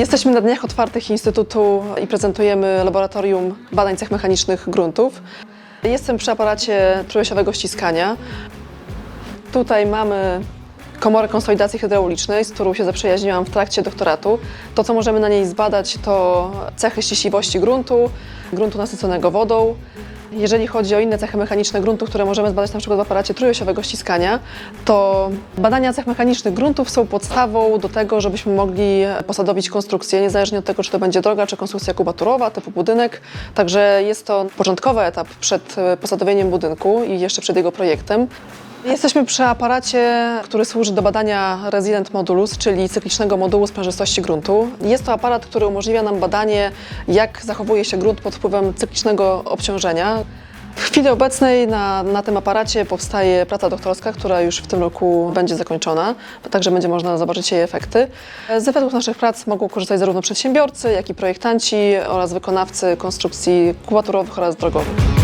Jesteśmy na Dniach Otwartych Instytutu i prezentujemy Laboratorium Badań Cech Mechanicznych Gruntów. Jestem przy aparacie trójosiowego ściskania. Tutaj mamy komorę konsolidacji hydraulicznej, z którą się zaprzyjaźniłam w trakcie doktoratu. To, co możemy na niej zbadać, to cechy ściśliwości gruntu, gruntu nasyconego wodą. Jeżeli chodzi o inne cechy mechaniczne gruntu, które możemy zbadać przykład w aparacie trójosiowego ściskania, to badania cech mechanicznych gruntów są podstawą do tego, żebyśmy mogli posadowić konstrukcję, niezależnie od tego, czy to będzie droga, czy konstrukcja kubaturowa, typu budynek. Także jest to początkowy etap przed posadowieniem budynku i jeszcze przed jego projektem. Jesteśmy przy aparacie, który służy do badania Resident Modulus, czyli cyklicznego modułu sprężystości gruntu. Jest to aparat, który umożliwia nam badanie, jak zachowuje się grunt pod wpływem cyklicznego obciążenia. W chwili obecnej na, na tym aparacie powstaje praca doktorska, która już w tym roku będzie zakończona, także będzie można zobaczyć jej efekty. Z efektów naszych prac mogą korzystać zarówno przedsiębiorcy, jak i projektanci oraz wykonawcy konstrukcji kubaturowych oraz drogowych.